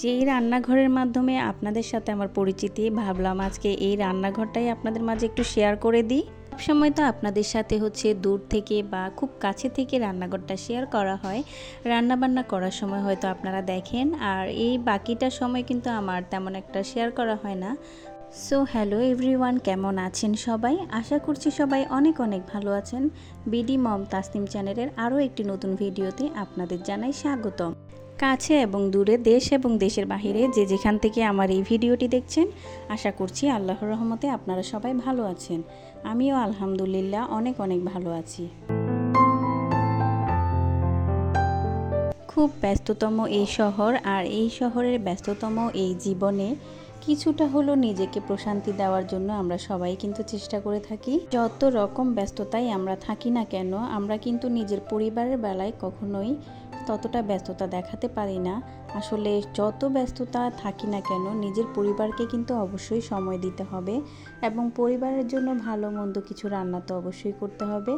যেই রান্নাঘরের মাধ্যমে আপনাদের সাথে আমার পরিচিতি, ভাবলাম আজকে এই রান্নাঘরটাই আপনাদের মাঝে একটু শেয়ার করে দিই। সবসময় তো আপনাদের সাথে হচ্ছে দূর থেকে বা খুব কাছে থেকে রান্নাঘরটা শেয়ার করা হয়। রান্না বান্না করার সময় হয়তো আপনারা দেখেন, আর এই বাকিটা সময় কিন্তু আমার তেমন একটা শেয়ার করা হয় না। সো হ্যালো এভরিওয়ান কেমন আছেন সবাই? আশা করছি সবাই অনেক অনেক ভালো আছেন। বিডি মম তাসনিম চ্যানেলের আরও একটি নতুন ভিডিওতে আপনাদের জানাই স্বাগতম। কাছে এবং দূরে দেশ এবং দেশের বাহিরে যে যেখান থেকে আমার এই ভিডিওটি দেখছেন, আশা করছি আল্লাহর রহমতে আপনারা সবাই ভালো আছেন। আমিও আলহামদুলিল্লাহ অনেক অনেক ভালো আছি। খুব ব্যস্ততম এই শহর আর এই শহরের ব্যস্ততম এই জীবনে কিছুটা হলো নিজেকে প্রশান্তি দেওয়ার জন্য আমরা সবাই কিন্তু চেষ্টা করে থাকি। যত রকম ব্যস্ততায় আমরা থাকি না কেন, আমরা কিন্তু নিজের পরিবারের বেলায় কখনোই ততটা ব্যস্ততা দেখাতে পারি না। আসলে যত ব্যস্ততা থাকি না কেন, নিজের পরিবারকে কিন্তু অবশ্যই সময় দিতে হবে এবং পরিবারের জন্য ভালো মন্দ কিছু রান্না তো অবশ্যই করতে হবে।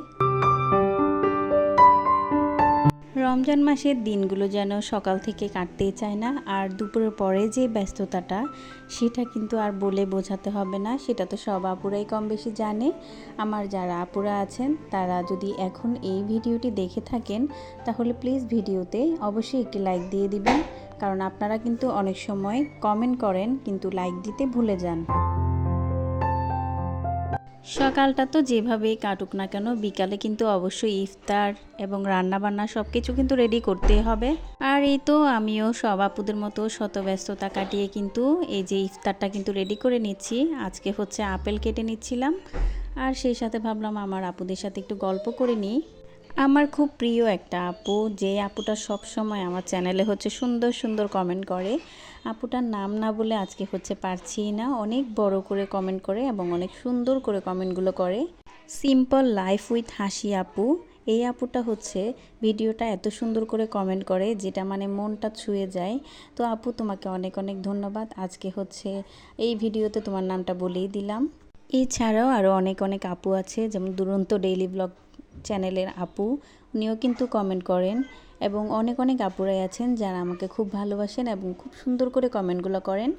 রমজান মাসের দিনগুলো যেন সকাল থেকে কাটতেই চায় না, আর দুপুরের পরে যে ব্যস্ততাটা, সেটা কিন্তু আর বলে বোঝাতে হবে না। সেটা তো সব আপুরাই কম বেশি জানে। আমার যারা আপুরা আছেন, তারা যদি এখন এই ভিডিওটি দেখে থাকেন, তাহলে প্লিজ ভিডিওতে অবশ্যই একটি লাইক দিয়ে দিবেন। কারণ আপনারা কিন্তু অনেক সময় কমেন্ট করেন, কিন্তু লাইক দিতে ভুলে যান। সকালটা তো যেভাবেই কাটুক না কেন, বিকালে কিন্তু অবশ্যই ইফতার এবং রান্নাবান্না সব কিছু কিন্তু রেডি করতেই হবে। আর এই তো আমিও সব আপুদের মতো শত ব্যস্ততা কাটিয়ে কিন্তু এই যে ইফতারটা কিন্তু রেডি করে নিচ্ছি। আজকে হচ্ছে আপেল কেটে নিচ্ছিলাম। আর সেই সাথে ভাবলাম আমার আপুদের সাথে একটু গল্প করে নিই। আমার খুব প্রিয় একটা আপু, যে আপুটা সব সময় আমার চ্যানেলে হচ্ছে সুন্দর সুন্দর কমেন্ট করে। আপুটার নাম না বলে আজকে হচ্ছে পারছি না। অনেক বড় করে কমেন্ট করে এবং অনেক সুন্দর করে কমেন্টগুলো করে। সিম্পল লাইফ উইথ হাসি আপু, এই আপুটা হচ্ছে ভিডিওটা এত সুন্দর করে কমেন্ট করে যেটা মানে মনটা ছুঁয়ে যায়। তো আপু, তোমাকে অনেক অনেক ধন্যবাদ। আজকে হচ্ছে এই ভিডিওতে তোমার নামটা বলেই দিলাম। এছাড়াও আরও অনেক অনেক আপু আছে, যেমন দুরন্ত ডেইলি ব্লগ চ্যানেলের আপু, উনিও কিন্তু কমেন্ট করেন এবং অনেক অনেক আপুরাই আছেন যারা আমাকে খুব ভালোবাসেন এবং খুব সুন্দর করে কমেন্টগুলো করেন।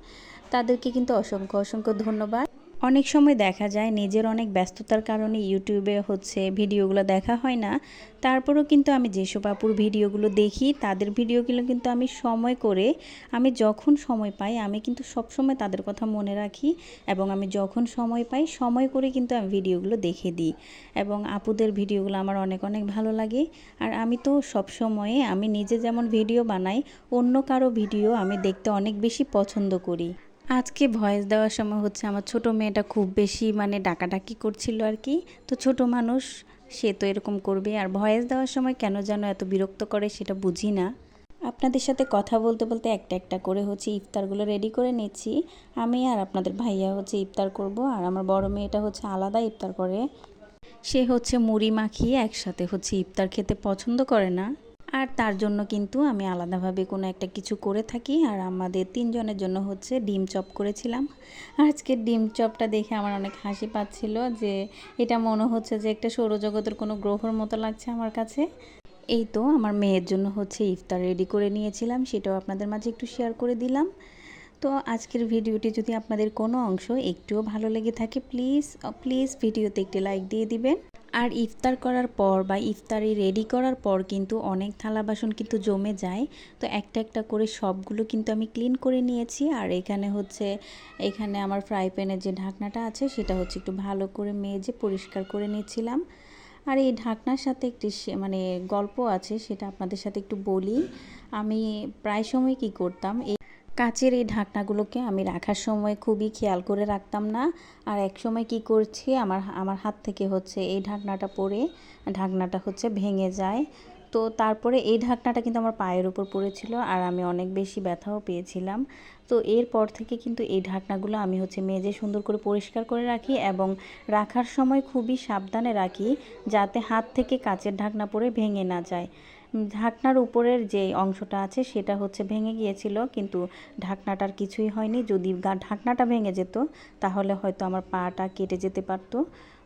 তাদেরকে কিন্তু অসংখ্য অসংখ্য ধন্যবাদ। অনেক সময় দেখা যায় নিজের অনেক ব্যস্ততার কারণে ইউটিউবে হচ্ছে ভিডিওগুলো দেখা হয় না। তারপরেও কিন্তু আমি যেসব আপুর ভিডিওগুলো দেখি, তাদের ভিডিওগুলো কিন্তু আমি সময় করে, আমি যখন সময় পাই, আমি কিন্তু সব সময় তাদের কথা মনে রাখি এবং আমি যখন সময় পাই, সময় করে কিন্তু আমি ভিডিওগুলো দেখে দিই এবং আপুদের ভিডিওগুলো আমার অনেক অনেক ভালো লাগে। আর আমি তো সব সময়ে আমি নিজে যেমন ভিডিও বানাই, অন্য কারও ভিডিও আমি দেখতে অনেক বেশি পছন্দ করি। আজকে ভয়েস দেওয়ার সময় হচ্ছে আমার ছোট মেয়েটা খুব বেশি মানে ডাকাডাকি করছিল আর কি। তো ছোট মানুষ, সে তো এরকম করবে। আর ভয়েস দেওয়ার সময় কেন যেন এত বিরক্ত করে সেটা বুঝি না। আপনাদের সাথে কথা বলতে বলতে একটা একটা করে হচ্ছে ইফতারগুলো রেডি করে নিচ্ছি। আমি আর আপনাদের ভাইয়া হচ্ছে ইফতার করব আর আমার বড় মেয়েটা হচ্ছে আলাদা ইফতার করে। সে হচ্ছে মুড়ি মাখিয়ে একসাথে হচ্ছে ইফতার খেতে পছন্দ করে না। আর তার জন্য কিন্তু আমি আলাদাভাবে কোনো একটা কিছু করে থাকি। আর আমাদের তিনজনের জন্য হচ্ছে ডিম চপ করেছিলাম। আজকে ডিম চপটা দেখে আমার অনেক হাসি পাচ্ছিল যে এটা মনে হচ্ছে যে একটা সৌরজগতের কোনো গ্রহর মতো লাগছে আমার কাছে। এই তো আমার মেয়ের জন্য হচ্ছে ইফতার রেডি করে নিয়েছিলাম, সেটাও আপনাদের মাঝে একটু শেয়ার করে দিলাম। তো আজকের ভিডিওটি যদি আপনাদের কোনো অংশ একটুও ভালো লেগে থাকে, প্লিজ প্লিজ ভিডিওতে একটি লাইক দিয়ে দিবেন। আর ইফতার করার পর বা ইফতারি রেডি করার পর কিন্তু অনেক থালা বাসন কিন্তু জমে যায়। তো একটা একটা করে সবগুলো কিন্তু আমি ক্লিন করে নিয়েছি। আর এখানে হচ্ছে, এখানে আমার ফ্রাই প্যানের যে ঢাকনাটা আছে, সেটা হচ্ছে একটু ভালো করে মেজে পরিষ্কার করে নিয়েছিলাম। আর এই ঢাকনার সাথে একটি মানে গল্প আছে, সেটা আপনাদের সাথে একটু বলি। আমি প্রায় সময় কি করতাম কাচের এই ঢাকনাগুলোকে আমি রাখার সময় খুবই খেয়াল করে রাখতাম না। আর এক সময় কি করছি, আমার আমার হাত থেকে হচ্ছে এই ঢাকনাটা পরে ঢাকনাটা হচ্ছে ভেঙে যায়। তো তারপরে এই ঢাকনাটা কিন্তু আমার পায়ের উপর পড়েছিল আর আমি অনেক বেশি ব্যথাও পেয়েছিলাম। তো এরপর থেকে কিন্তু এই ঢাকনাগুলো আমি হচ্ছে মেজে সুন্দর করে পরিষ্কার করে রাখি এবং রাখার সময় খুবই সাবধানে রাখি যাতে হাত থেকে কাচের ঢাকনা পরে ভেঙে না যায়। ঢাকনার উপরের যে অংশটা আছে সেটা হচ্ছে ভেঙে গিয়েছিল, কিন্তু ঢাকনাটার কিছুই হয়নি। যদি ঢাকনাটা ভেঙে যেত, তাহলে হয়তো আমার পাটা কেটে যেতে পারতো।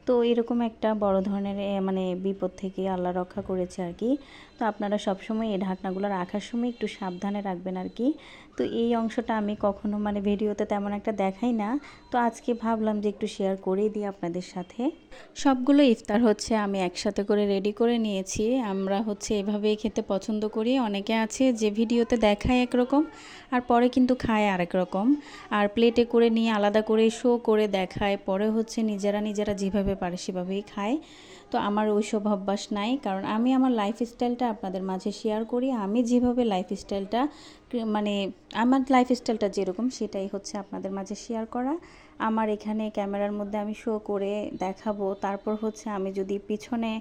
তো এরকম একটা বড় ধরনের মানে বিপদ থেকে আল্লাহ রক্ষা করেছে আর কি। তো আপনারা সবসময় এই ঢাকনাগুলো রাখার সময় একটু সাবধানে রাখবেন আর কি। তো এই অংশটা আমি কখনো মানে ভিডিওতে তেমন একটা দেখাই না। তো আজকে ভাবলাম যে একটু শেয়ার করেই দিই আপনাদের সাথে। সবগুলো ইফতার হচ্ছে আমি একসাথে করে রেডি করে নিয়েছি। আমরা হচ্ছে এভাবেই খেতে পছন্দ করি। অনেকে আছে যে ভিডিওতে দেখায় একরকম আর পরে কিন্তু খায় আরেক রকম। আর প্লেটে করে নিয়ে আলাদা করে শো করে দেখায়। পরে হচ্ছে নিজেরা নিজেরা যেভাবে পারে সেভাবেই খায়। তো আমার ওইসব অভ্যাস নাই। কারণ আমি আমার লাইফ স্টাইলটা আপনাদের মাঝে শেয়ার করি। আমি যেভাবে লাইফ স্টাইলটা মানে আমার লাইফ স্টাইলটা যেরকম সেটাই হচ্ছে আপনাদের মাঝে শেয়ার করা। আমার এখানে ক্যামেরার মধ্যে আমি শো করে দেখাবো। তারপর হচ্ছে আমি যদি পিছনে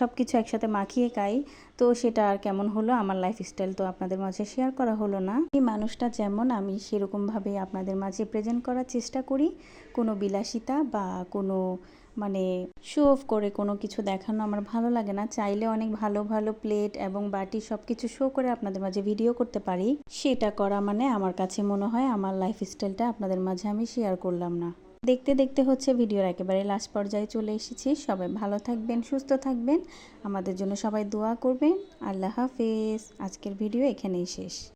সব কিছু একসাথে মাখিয়ে খাই, তো সেটা আর কেমন হলো? আমার লাইফস্টাইল তো আপনাদের মাঝে শেয়ার করা হলো না। এই মানুষটা যেমন, আমি সেরকমভাবেই আপনাদের মাঝে প্রেজেন্ট করার চেষ্টা করি। কোনো বিলাসিতা বা কোনো মানে শো অফ করে কোনো কিছু দেখানো আমার ভালো লাগে না। চাইলে অনেক ভালো ভালো প্লেট এবং বাটি সব কিছু শো করে আপনাদের মাঝে ভিডিও করতে পারি। সেটা করা মানে আমার কাছে মনে হয় আমার লাইফ স্টাইলটা আপনাদের মাঝে আমি শেয়ার করলাম না। দেখতে দেখতে হচ্ছে ভিডিওর একেবারে লাস্ট পর্যায়ে চলে এসেছি। সবাই ভালো থাকবেন, সুস্থ থাকবেন। আমাদের জন্য সবাই দোয়া করবেন। আল্লাহ হাফেজ। আজকের ভিডিও এখানেই শেষ।